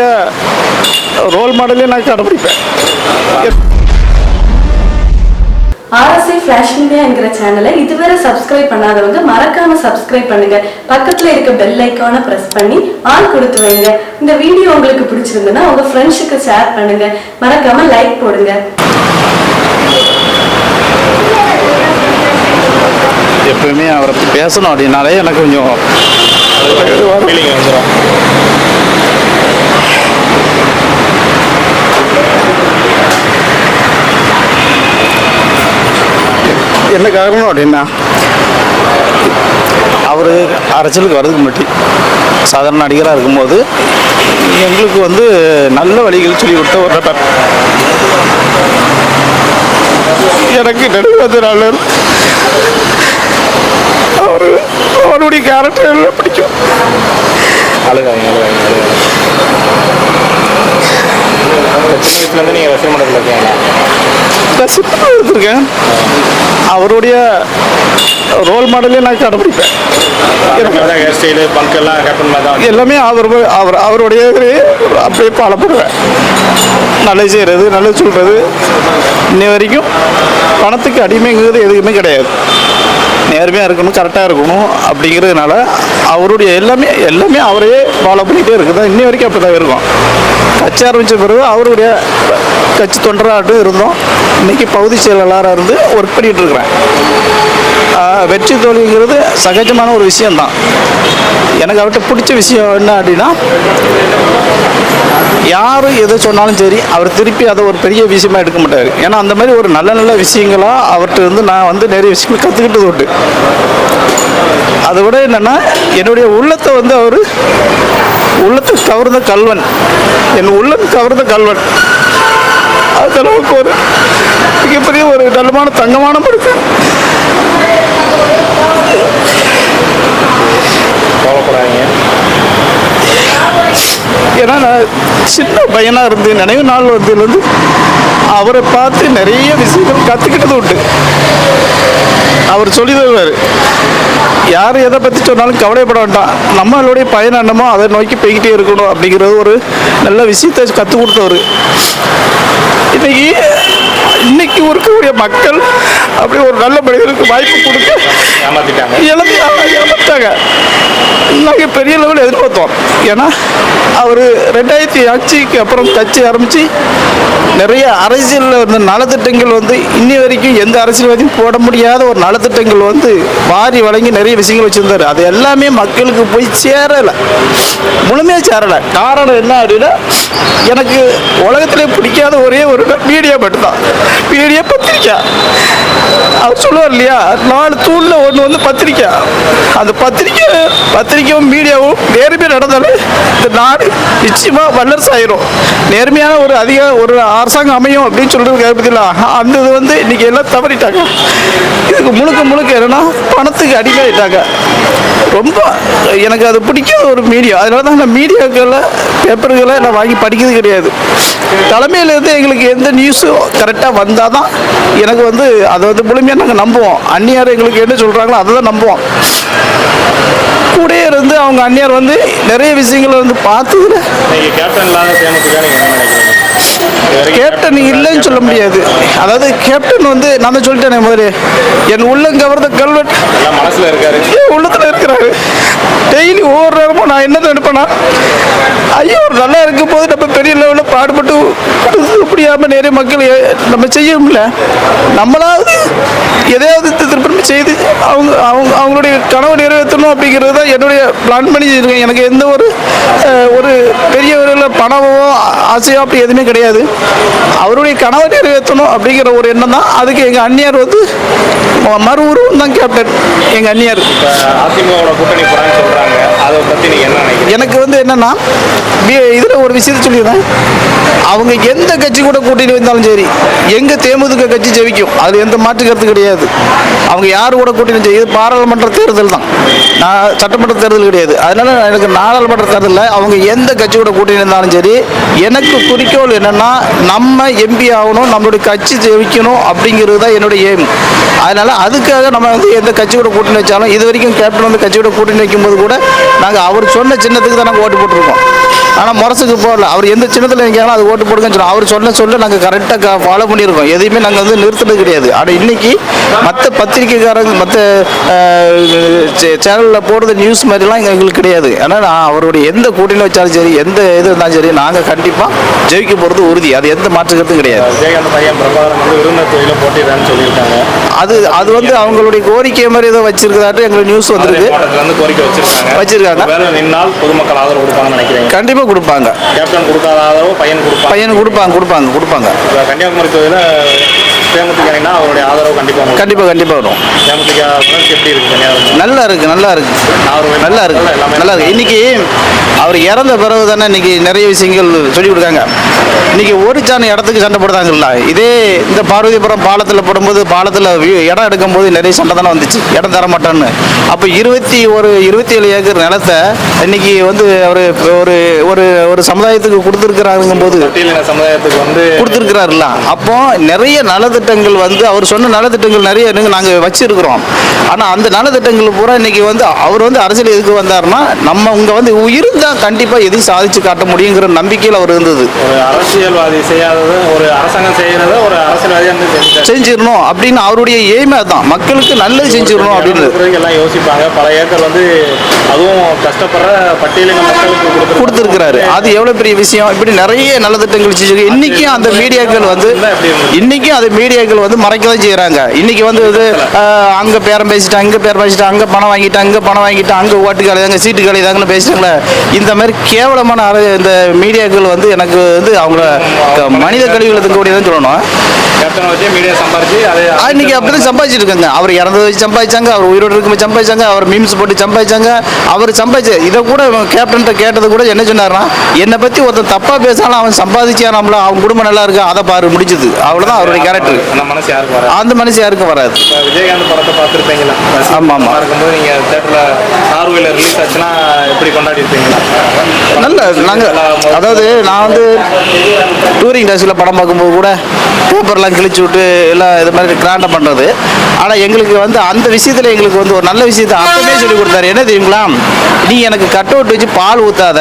அவருடைய ரோல் மாடலே நான் கடைப்பிடிப்பேன் RSI flash media என்கிற சேனலை இதுவரை சப்ஸ்கிரைப் பண்ணாதவங்க மறக்காம சப்ஸ்கிரைப் பண்ணுங்க. பக்கத்துல இருக்க பெல் ஐக்கானை பிரஸ் பண்ணி ஆள் கொடுத்து வைங்க. இந்த வீடியோ உங்களுக்கு பிடிச்சிருந்ததுன்னா உங்க ஃப்ரெண்ட்ஸுக்கு ஷேர் பண்ணுங்க. மறக்காம லைக் போடுங்க. எப்பவுமே அவரை பேசணும் அப்படின்னாலே எனக்கு கொஞ்சம் வந்துடும் என்ன காரணம் அப்படின்னா அவர் அரசியலுக்கு வர்றதுக்கு முன்னாடி சாதாரண நடிகராக இருக்கும்போது எங்களுக்கு வந்து நல்ல வழிகள் சொல்லி கொடுத்த ஒரு நபர் எனக்கு நடிப்பதனால அவர் அவருடைய கேரக்டர் பிடிக்கும் அழுகாங்க அழுகாங்க அழுகாங்க சின்ன வயசுலேருந்து நீங்கள் ரசிக மண்டலத்தில் இருக்கீங்களா நான் சினிமா எடுத்திருக்கேன் அவருடைய ரோல் மாடலே நான் பங்க் எல்லாம் அவர் அவர் அவருடைய அப்படியே பாலப்படுவேன் நல்லது செய்கிறது நல்லது சொல்கிறது இன்னை வரைக்கும் பணத்துக்கு அடிமைங்கிறது எதுவுமே கிடையாது. நேர்மையாக இருக்கணும் கரெக்டாக இருக்கணும் அப்படிங்கிறதுனால அவருடைய எல்லாமே எல்லாமே அவரையே ஃபாலோ பண்ணிகிட்டே இருக்குது இன்னி வரைக்கும் அப்படி தான் இருக்கும். கட்சி ஆரம்பித்த பிறகு அவருடைய கட்சி தொண்டராகட்டும் இருந்தோம். இன்னைக்கு பகுதி செயலாளராக இருந்து ஒர்க் பண்ணிகிட்டு இருக்கிறேன். வெற்றி தோல்விங்கிறது சகஜமான ஒரு விஷயம்தான். எனக்கு அவர்கிட்ட பிடிச்ச விஷயம் என்ன அப்படின்னா யார் எதை சொன்னாலும் சரி அவர் திருப்பி அதை ஒரு பெரிய விஷயமா எடுக்க மாட்டார். ஏன்னா அந்த மாதிரி ஒரு நல்ல நல்ல விஷயங்களாக அவர்கிட்ட இருந்து நான் வந்து நிறைய விஷயங்கள் கற்றுக்கிட்டது உண்டு. அதை விட என்னென்னா என்னுடைய உள்ளத்தை வந்து அவர் உள்ளத்தை கவர்ந்த கல்வன். என் உள்ளம் கவர்ந்த கல்வன். அந்த அளவுக்கு ஒரு மிகப்பெரிய ஒரு நல்லமான தங்கமான மனுஷன். கவலைப்படாதீங்க. ஏன்னா நான் சின்ன பையனாக இருந்து நினைவு நாள் வந்ததுலேருந்து அவரை பார்த்து நிறைய விஷயங்கள் கற்றுக்கிட்டது உண்டு. அவர் சொல்லி தருவார் யார் எதை பற்றி சொன்னாலும் கவலைப்பட வேண்டாம். நம்மளுடைய பயன் என்னமோ அதை நோக்கி போய்கிட்டே இருக்கணும் அப்படிங்கிறது ஒரு நல்ல விஷயத்தை கற்றுக் கொடுத்தவர். இன்னைக்கு இன்னைக்கு இருக்கக்கூடிய மக்கள் அப்படி ஒரு நல்ல மனிதருக்கு வாய்ப்பு கொடுக்க ஏமாத்திட்டாங்க. இழந்துட்டாங்க நாங்கள் பெரிய லெவலில் எதிர்பார்த்தோம். ஏன்னா அவர் ரெண்டாயிரத்தி ஆட்சிக்கு அப்புறம் கட்சி ஆரம்பித்து நிறைய அரசியலில் வந்து நலத்திட்டங்கள் வந்து இன்னி வரைக்கும் எந்த அரசியல்வாதியும் போட முடியாத ஒரு நலத்திட்டங்கள் வந்து வாரி வழங்கி நிறைய விஷயங்கள் வச்சுருந்தாரு. அது எல்லாமே மக்களுக்கு போய் சேரலை. முழுமையாக சேரலை. காரணம் என்ன அப்படின்னா எனக்கு உலகத்திலே பிடிக்காத ஒரே ஒரு மீடியா மட்டும்தான். மீடியா பத்திரிக்கை. அவர் சொல்லுவார் இல்லையா? நாலு தூணில் ஒன்று வந்து பத்திரிக்கை. அந்த பத்திரிக்கை பத்திரிக்கையும் மீடியாவும் நேர்மையாக நடந்தாலே இந்த நாடு நிச்சயமாக வல்லரசு ஆயிரும். நேர்மையான ஒரு அதிக ஒரு அரசாங்கம் அமையும் அப்படின்னு சொல்கிறது பற்றில அந்த இது வந்து இன்னைக்கு எல்லாம் தவறிட்டாங்க. இதுக்கு முழுக்க முழுக்க என்னன்னா பணத்துக்கு அடிமையாயிட்டாங்க. ரொம்ப எனக்கு அது பிடிக்காத ஒரு மீடியா. அதனால தான் நான் மீடியாக்களை பேப்பர்களை நான் வாங்கி படிக்கிறது கிடையாது. தலைமையிலேருந்து எங்களுக்கு எந்த நியூஸும் கரெக்டாக வந்தால் தான் எனக்கு வந்து அதை வந்து முழுமையாக நாங்கள் நம்புவோம். அந்நியார் எங்களுக்கு என்ன சொல்கிறாங்களோ அதை தான் நம்புவோம். கூடயே இருந்து அவங்க அந்நியார் வந்து நிறைய விஷயங்களை வந்து பார்த்ததுல கேப்டன் இல்லாத தேமுதிக நீங்கள் என்ன நினைக்கிறீங்க இது வரைக்கும் கேப்டன் இல்லைன்னு சொல்ல முடியாது. அதாவது கேப்டன் வந்து நான் தான் சொல்லிட்டேனே முதல்ல என் உள்ளம் கவர்ந்த கல்வெட் மனசில் இருக்காரு. உள்ளத்துல இருக்கிறாரு. டெய்லி ஒவ்வொரு நேரமும் நான் என்ன நினைப்பேன்னா ஐயோ நல்லா இருக்கும் போது நம்ம பெரிய லெவலில் பாடுபட்டு முடியாமல் நிறைய மக்கள் நம்ம செய்ய முடியல நம்மளாவது எதையாவது திருப்பி செய்து அவங்க அவங்க அவங்களுடைய கனவு நிறைவேற்றணும் அப்படிங்கிறது தான் என்னுடைய பிளான் பண்ணி இருக்கேன் எனக்கு எந்த ஒரு ஒரு பெரிய ஒரு பணமோ ஆசையோ அப்படி எதுவுமே கிடையாது. அவருடைய கனவை நிறைவேற்றணும் அப்படிங்கிற ஒரு எண்ணம் தான். அதுக்கு எங்கள் அந்நியார் வந்து மறு உருவம் தான் கேப்டன் எங்கள் அந்நியார். அதிமுக கூட்டணி போகிறான்னு சொல்கிறாங்க அதை பற்றி நீங்கள் என்ன நினைக்கிறீங்க? எனக்கு வந்து என்னென்னா இதில் ஒரு விஷயத்தை சொல்லிடுறேன். அவங்க எந்த கட்சி கூட கூட்டணி வந்தாலும் சரி எங்கே தேமுதிக கட்சி ஜெயிக்கும். அது எந்த மாற்று கருத்து கிடையாது. அவங்க யார் கூட கூட்டணி செய்யுது இது பாராளுமன்ற தேர்தல் தான். நான் சட்டமன்ற தேர்தல் கிடையாது. அதனால எனக்கு நாடாளுமன்ற தேர்தலில் அவங்க எந்த கட்சி கூட கூட்டணி இருந்தாலும் சரி எனக்கு குறிக்கோள் என்னென்னா நம்ம எம்பி ஆகணும் நம்மளுடைய கட்சி ஜெயிக்கணும் அப்படிங்கிறது தான் என்னுடைய எய்ம் அதனால அதுக்காக நம்ம வந்து எந்த கட்சி கூட கூட்டணி வச்சாலும் இது வரைக்கும் கேப்டன் வந்து கட்சியோட கூட்டணி வைக்கும்போது கூட நாங்கள் அவர் சொன்ன சின்னத்துக்கு தான் நாங்கள் ஓட்டு போட்டிருக்கோம். ஆனால் முரசுக்கு போடல. அவர் எந்த சின்னத்தில் நிற்கிறாலும் அது ஓட்டு போடுங்கன்னு சொன்னோம் அவர் சொல்ல சொல்ல நாங்கள் கரெக்டாக ஃபாலோ பண்ணியிருக்கோம். எதையுமே நாங்கள் வந்து நிறுத்துறது கிடையாது. ஆனால் இன்னைக்கு மற்ற பத்திரிக்கைக்காரங்க மற்ற சேனலில் போடுற நியூஸ் மாதிரிலாம் எங்களுக்கு கிடையாது. ஆனால் நான் அவருடைய எந்த கூட்டணி வச்சாலும் சரி எந்த இது இருந்தாலும் சரி நாங்கள் கண்டிப்பாக ஜெயிக்க போகிறது உறுதி. அது எந்த மாற்று கருத்தும் கிடையாது. விஜயகாந்த் பையன் பிரபாகரன் வந்து விருந்தினர் தொழில போட்டிடுறான்னு சொல்லியிருக்காங்க. அது அது வந்து அவங்களுடைய கோரிக்கை மாதிரி ஏதோ வச்சிருக்கதாட்டு எங்களுக்கு நியூஸ் வந்திருக்கு. கோரிக்கை வச்சிருக்காங்க. வச்சிருக்காங்க. பொதுமக்கள் ஆதரவு கொடுப்பாங்கன்னு நினைக்கிறீங்க. கண்டிப்பாக கொடுப்பாங்க. கேப்டன் கொடுக்காத ஆதரவு பையன் கொடுப்பாங்க. பையனுக்கு கொடுப்பாங்க கொடுப்பாங்க கொடுப்பாங்க. இப்ப கன்னியாகுமரி தொகுதியில தேமுதிகனா அவருடைய ஆதரவு கண்டிப்பா உங்களுக்கு கண்டிப்பாக கண்டிப்பாக வரும். தேமுதிக எப்படி இருக்கு கன்னியாகுமரி? நல்லா இருக்கு நல்லா இருக்கு. நல்லா இருக்கு. நல்லா இருக்கு. இன்னைக்கு அவர் இறந்த பிறகு தானே இன்னைக்கு நிறைய விஷயங்கள் சொல்லி கொடுக்காங்க. இன்னைக்கு ஒரு சாணி இடத்துக்கு சண்டை போடுறாங்கல்ல. இதே இந்த பார்வதிபுரம் பாலத்தில் போடும்போது பாலத்தில் இடம் எடுக்கும்போது நிறைய சண்டை தானே வந்துச்சு. இடம் தர மாட்டேன்னு. அப்போ இருபத்தி ஒரு இருபத்தி ஏழு ஏக்கர் நிலத்தை இன்னைக்கு வந்து அவர் ஒரு ஒரு ஒரு சமுதாயத்துக்கு கொடுத்துருக்குறாங்கும் போது சமுதாயத்துக்கு வந்து கொடுத்துருக்கிறாருல்ல. அப்போ நிறைய நலத்திட்டங்கள் வந்து அவர் சொன்ன நலத்திட்டங்கள் நிறைய நாங்கள் வச்சிருக்கிறோம். ஆனால் அந்த நலத்திட்டங்கள் பூரா இன்னைக்கு வந்து அவர் வந்து அரசியல் எதுக்கு வந்தாருன்னா நம்ம இங்கே வந்து இருந்தால் கண்டிப்பாக எதையும் சாதிச்சு காட்ட முடியுங்கிற நம்பிக்கையில் அவர் இருந்தது. ஒரு அரசியல்வாதி செய்யாதது ஒரு அரசாங்கம் செய்ய ஒரு அரசியல்வாதியா இருந்து செஞ்சாரு செஞ்சிடணும் அப்படின்னு அவருடைய எய்மே தான் மக்களுக்கு நல்லது செஞ்சிடணும் அப்படின்னு. எல்லாம் யோசிப்பாங்க. பல ஏக்கர் வந்து அதுவும் கஷ்டப்படுற பட்டியலின மக்களுக்கு. கொடுத்துருக்கிறாரு. அது எவ்வளோ பெரிய விஷயம்? இப்படி நிறைய நலத்திட்டங்கள் செஞ்சிருக்கு. இன்னைக்கும் அந்த மீடியாக்கள் வந்து இன்னைக்கும் அது மீடியாக்கள் வந்து மறைக்க தான் செய்கிறாங்க இன்னைக்கு வந்து இது அங்க பேரம் பேசிட்டாங்க இங்க பேரம் பேசிட்டாங்க அங்க பணம் வாங்கிட்டாங்க இங்க பணம் வாங்கிட்டாங்க அங்க ஓட்டு கலைதாங்க சீட்டு கலைதாங்கன்னு பேசுறாங்களே. இந்த மாதிரி கேவலமான இந்த மீடியாக்கள் வந்து எனக்கு வந்து அவங்க க- மனித கழிவுகளை தங்கக்கூடியதான் சொல்லணும். இன்னைக்கு அப்படிதான் சம்பாதிச்சிட்டு இருக்காங்க. அவர் இறந்ததை வச்சு சம்பாதிச்சாங்க அவர் உயிரோடு இருக்கும்போது சம்பாதிச்சாங்க அவர் மீம்ஸ் போட்டு சம்பாதிச்சாங்க அவர் சம்பாதிச்சு. இதை கூட கேப்டன்ட்ட கேட்டது கூட என்ன சொன்னார்னா என்னை பத்தி ஒருத்தன் தப்பா பேசினாலும் அவன் சம்பாதிச்சா நம்மள? அவன் குடும்பம் நல்லா இருக்கு? அதை பாரு முடிஞ்சது. அவ்வளவுதான் அவருடைய கேரக்டர் அந்த மனசு யாருக்கு வர அந்த மனுஷன் யாருக்கும் வராது? விஜயகாந்த் படத்தை பார்த்துருப்பீங்களா? ஆமா, ஆமா. இருக்கும்போது நீங்க தேட்டர்ல நார்வேல ரிலீஸ் ஆச்சுன்னா எப்படி கொண்டாடி இருப்பீங்களா நல்ல நாங்கள் அதாவது நான் வந்து டூரிங் டேஸில் படம் பார்க்கும்போது கூட எல்லாம் கிழிச்சு விட்டு எல்லாம் இது மாதிரி கிராண்டாக பண்ணுறது ஆனால் எங்களுக்கு வந்து அந்த விஷயத்தில் எங்களுக்கு வந்து ஒரு நல்ல விஷயத்தை அப்பவே சொல்லி கொடுத்தாரு. என்ன தெரியுங்களா? நீ எனக்கு கட் அவுட் வச்சு பால் ஊற்றாத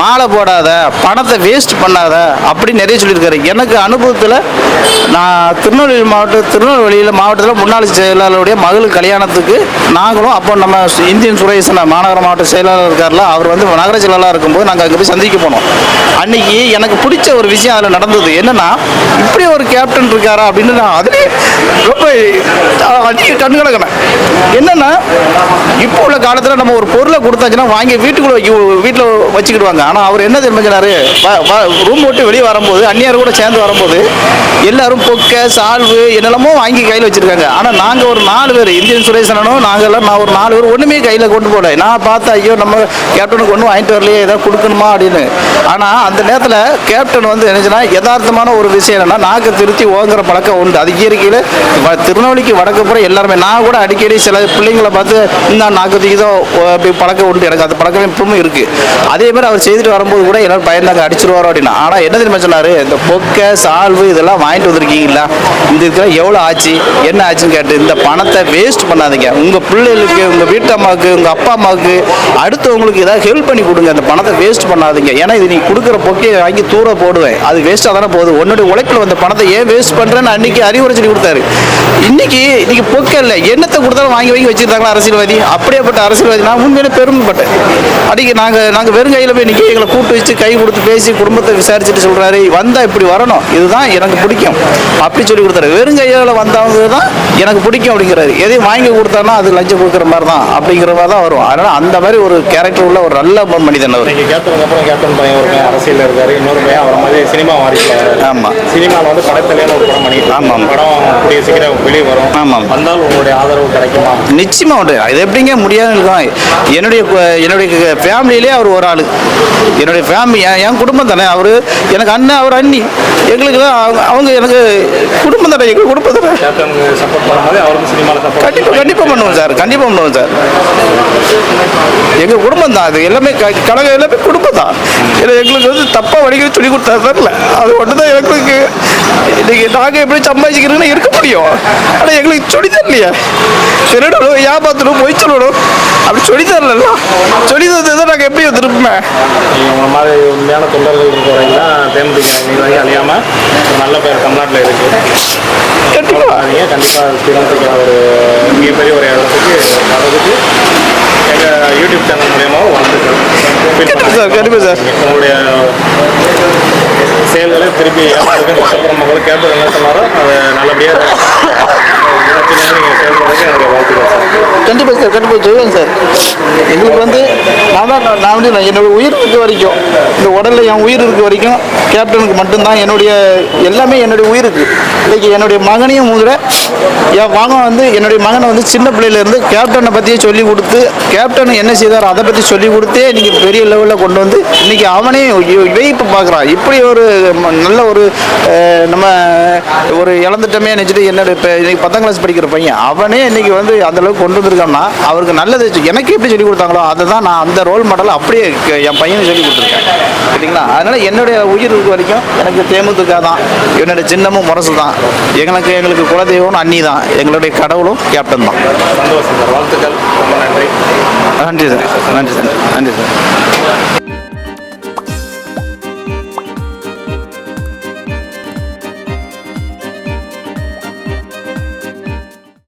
மாலை போடாத பணத்தை வேஸ்ட் பண்ணாத அப்படி நிறைய சொல்லியிருக்காரு. எனக்கு அனுபவத்தில் நான் திருநெல்வேலி மாவட்டம் திருநெல்வேலியில் மாவட்டத்தில் முன்னாள் செயலாளருடைய மகள் கல்யாணத்துக்கு நாங்களும் அப்போ நம்ம இந்தியன் சுரேசன் மாநகர மாவட்ட செயலாளர் இருக்கார்ல அவர் வந்து நகர செயலாளராக இருக்கும்போது நாங்கள் அங்கே போய் சந்திக்க போனோம். அன்னைக்கு எனக்கு பிடிச்ச ஒரு விஷயம் அதில் நடந்தது. என்னன்னா இப்படி ஒரு கேப்டன் இருக்காரா அப்படின்னு நான் அதுலேயே ரொம்ப அதிக கண்ணு கிடக்கினேன் என்னன்னா இப்போ உள்ள காலத்தில் நம்ம ஒரு பொருளை கொடுத்தாச்சுன்னா வாங்கி வீட்டுக்குள்ளே வைக்க வீட்டில் வச்சுக்கிடுவாங்க. ஆனால் அவர் என்ன தெரிஞ்சுனாரு ரூம் விட்டு வெளியே வரும்போது அந்நியார் கூட சேர்ந்து வரும்போது எல்லாரும் பொக்கை சால்வு என்னெல்லாமோ வாங்கி கையில் வச்சுருக்காங்க. ஆனால் நாங்கள் ஒரு நாலு பேர் இந்தியன் சுரேசனும் நாங்கள் நான் ஒரு நாலு பேர் ஒன்றுமே கையில் கொண்டு போகல. நான் பார்த்தா ஐயோ நம்ம கேப்டனுக்கு ஒன்றும் வாங்கிட்டு வரலையே ஏதாவது கொடுக்கணுமா? அப்படின்னு. ஆனால் அந்த நேரத்தில் கேப்டன் வந்து என்னச்சுன்னா யதார்த்தமான ஒரு விஷயம் என்னென்னா நாக்கு திருத்தி ஓங்குற பழக்கம் உண்டு. அது இயற்கையில் திருநெல்வேலிக்கு வடக்கு வடக்குப்புறம் எல்லாருமே நான் கூட அடிக்கடி சில பிள்ளைங்களை பார்த்து இந்த நாக்கு தூக்கிதோ அப்படி பழக்கம் உண்டு. எனக்கு அந்த பழக்கம் இப்பவும் இருக்கு. அதே மாதிரி அவர் செய்துட்டு வரும்போது கூட எல்லாரும் பயந்தாங்க அடிச்சிருவாரோ? அப்படின்னா. ஆனால் என்ன தெரியுமா சொன்னார்? இந்த பொக்கை சால்வு இதெல்லாம் வாங்கிட்டு வந்திருக்கீங்களா இந்த இருக்கிற எவ்வளோ ஆச்சு? என்ன ஆச்சுன்னு கேட்டு இந்த பணத்தை வேஸ்ட் பண்ணாதீங்க. உங்க பிள்ளைகளுக்கு உங்க வீட்டு அம்மாவுக்கு உங்க அப்பா அம்மாவுக்கு அடுத்தவங்களுக்கு ஏதாவது ஹெல்ப் பண்ணி கொடுங்க. அந்த பணத்தை வேஸ்ட் பண்ணாதீங்க. ஏன்னா இது நீ கொடுக்குற பொக்கையை வாங்கி தூர போடுவேன். அது வேஸ்ட்டாக தானே போகுது. உன்னுடைய உழைப்பில் வந்த பணத்தை ஏன் வேஸ்ட் பண்ணுறேன்னு அன்னைக்கு அறிவுரை சொல்லி கொடுத்தாரு. இன்னைக்கு இன்னைக்கு பொக்கை இல்லை என்னத்தை கொடுத்தாலும் வாங்கி வாங்கி வச்சிருந்தாங்களா அரசியல்வாதி? அப்படியேப்பட்ட அரசியல்வாதி. நான் உண்மையிலே பெருமைப்பட்டேன். அன்னைக்கு நாங்கள் நாங்கள் வெறும் கையில் போய் நிற்க எங்களை கூப்பிட்டு வச்சு கை கொடுத்து பேசி குடும்பத்தை விசாரிச்சுட்டு சொல்கிறாரு வந்தால் இப்படி வரணும். இதுதான் எனக்கு பிடிக்கும். அப்படி சொல்லி கொடுத்தாரு. வெறும் கையால் வந்தவங்க தான் எனக்கு பிடிக்கும் அப்படிங்கிறாரு. எதையும் வாங்கி கொடுத்தாருன்னா அது லஞ்சம் கொடுக்குற மாதிரி தான் அப்படிங்கிற மாதிரி தான் வரும். அதனால் அந்த மாதிரி ஒரு கேரக்டர் உள்ள ஒரு நல்ல மனிதன் அவர். நீங்க கேப்டனுக்கு அப்புறம் கேப்டன் பையன் ஒரு அரசியல் இருக்காரு இன்னொரு பையன் அவரை மாதிரி சினிமா மாறிட்டாரு ஆமா. சினிமாவில் வந்து படத்தலையான ஒரு படம் பண்ணிட்டு ஆமா. இருக்காங்க. படம் கூடிய சீக்கிரம் வெளியே வரும். ஆமா. வந்தால் உங்களுடைய ஆதரவு கிடைக்குமா? நிச்சயமா உண்டு. இது எப்படிங்க முடியாது இருக்கும் என்னுடைய என்னுடைய ஃபேமிலியிலே அவர் ஒரு ஆள். என்னுடைய ஃபேமிலி என் குடும்பம் தானே. அவர் எனக்கு அண்ணன் அவர் அண்ணி. எங்களுக்கு தான் அவங்க- அவங்க எனக்கு குடும்பம் தானே. எங்கள் குடும்பம் தானே. கண்டிப்பாக கண்டிப்பாக பண்ணுவோம் சார். கண்டிப்பாக பண்ணுவோம் சார். எங்கள் குடும்பம் தான். அது எல்லாமே கழகம் எல்லாமே குடும்பம் தான். எங்களுக்கு வந்து தப்பாக வடிக்க சொல்லி கொடுத்தா தரல. அது ஒன்று தான் எங்களுக்கு இன்னைக்கு நாங்கள் எப்படி சம்பாதிக்கிறோன்னு இருக்க முடியும். ஆனால் எங்களுக்கு சொல்லி தரலையே திருடணும் ஏமாத்தணும் பொய் சொல்லணும் அப்படி சொல்லி தரல சொல்லி தந்ததை நாங்கள் எப்படி திருப்பமே நீங்கள் உங்களை மாதிரி உண்மையான தொண்டர்கள் இருக்க தேமுதிக நீங்க அழியாமல் நல்ல பேர் தமிழ்நாட்டில் இருக்குது கண்டிப்பாக நீங்கள் கண்டிப்பாக தேமுதிக ஒரு மிகப்பெரிய ஒரு இடத்துக்கு வரதுக்கு எங்கள் யூடியூப் சேனல் மூலியமாக வாழ்த்துக்கள் சார் கண்டிப்பா சார். உங்களுடைய செயல்களை திருப்பி மக்களும் கேட்டு என்ன சொன்னாரோ அதை நல்லபடியாக நீங்கள் செயல்படுறதுக்கு என்னுடைய வாழ்த்துக்கள் சார் கண்டிப்பாக சார் கண்டிப்பாக சொல்லுவேன் சார். எங்களுக்கு வந்து நான் தான் நான் வந்து நான் என்னோட உயிர் இருக்க வரைக்கும் இந்த உடலில் என் உயிர் இருக்க வரைக்கும் கேப்டனுக்கு மட்டும்தான் என்னுடைய எல்லாமே என்னுடைய உயிருக்கு. இன்றைக்கி என்னுடைய மகனையும் கூட என் மகன் வந்து என்னுடைய மகனை வந்து சின்ன பிள்ளையிலேருந்து கேப்டனை பற்றியே சொல்லி கொடுத்து கேப்டன் என்ன செய்தார் அதை பற்றி சொல்லி கொடுத்தே இன்றைக்கி பெரிய லெவலில் கொண்டு வந்து இன்னைக்கு அவனே இப்போ பார்க்குறான் இப்படி ஒரு நல்ல ஒரு நம்ம ஒரு இழந்துட்டோமே நினச்சிட்டு என்னோட இப்போ இன்றைக்கி பத்தாம் கிளாஸ் படிக்கிற பையன். அவனே இன்னைக்கு வந்து அந்த அளவுக்கு கொண்டு வந்திருக்கான்னா அவருக்கு நல்லது எனக்கு எப்படி சொல்லி கொடுத்தாங்களோ அதை தான் நான் அந்த ரோல் மாடல் அப்படியே என் பையனுக்கு சொல்லி கொடுத்துருக்கேன். சரிங்களா? அதனால என்னுடைய உயிர் வரைக்கும் எனக்கு தேமுதிக தான். என்னுடைய சின்னமும் முரசு தான். எங்களுக்கு எங்களுக்கு குலதெய்வம் அண்ணி தான் எங்களுடைய கடவுளும் கேப்டன் தான். வாழ்த்துக்கள். நன்றி சார். நன்றி சார். நன்றி சார்.